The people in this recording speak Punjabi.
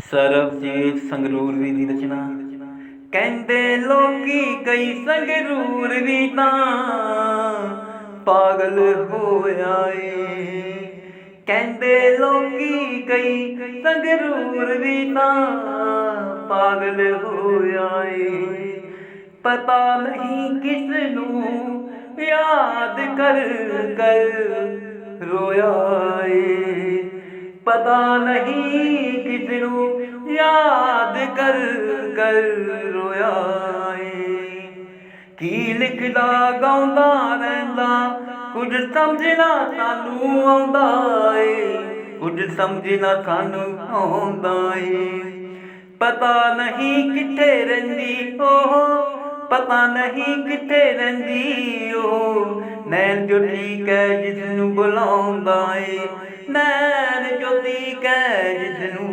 ਸਰਬਜੀਤ ਸੰਗਰੂਰ ਵੀ ਦੀ ਰਚਨਾ। ਕਹਿੰਦੇ ਲੋਕੀ ਕਈ ਸੰਗਰੂਰ ਵੀ ਤਾਂ ਪਾਗਲ ਹੋਇਆ ਏ। ਕਹਿੰਦੇ ਲੋਕੀ ਕਈ ਸੰਗਰੂਰ ਵੀ ਤਾਂ ਪਾਗਲ ਹੋਇਆ ਏ। ਪਤਾ ਨਹੀਂ ਕਿਸ ਨੂੰ ਯਾਦ ਕਰ ਕਰ ਰੋਇਆ ਏ। ਪਤਾ ਨਹੀਂ ਕਿਸ ਯਾਦ ਕਰ ਕਰ ਰੋਇਆ ਏ। ਕੀ ਲਿਖਦਾ, ਗਾਉਂਦਾ ਰਹਿੰਦਾ, ਕੁਝ ਸਮਝਣਾ ਸਾਨੂੰ ਆਉਂਦਾ ਏ। ਕੁਝ ਸਮਝਣਾ ਸਾਨੂੰ ਆਉਂਦਾ ਏ। ਪਤਾ ਨਹੀਂ ਕਿੱਥੇ ਰਹਿੰਦੀ ਉਹ, ਪਤਾ ਨਹੀਂ ਕਿੱਥੇ ਰਹਿੰਦੀ ਉਹ। ਨੈਣ ਜੋ ਠੀਕ ਹੈ ਜਿਸ ਨੂੰ ਬੁਲਾਉਂਦਾ ਏ, ਨੈਣ ਜੋ ਠੀਕ ਹੈ ਜਿਸ ਨੂੰ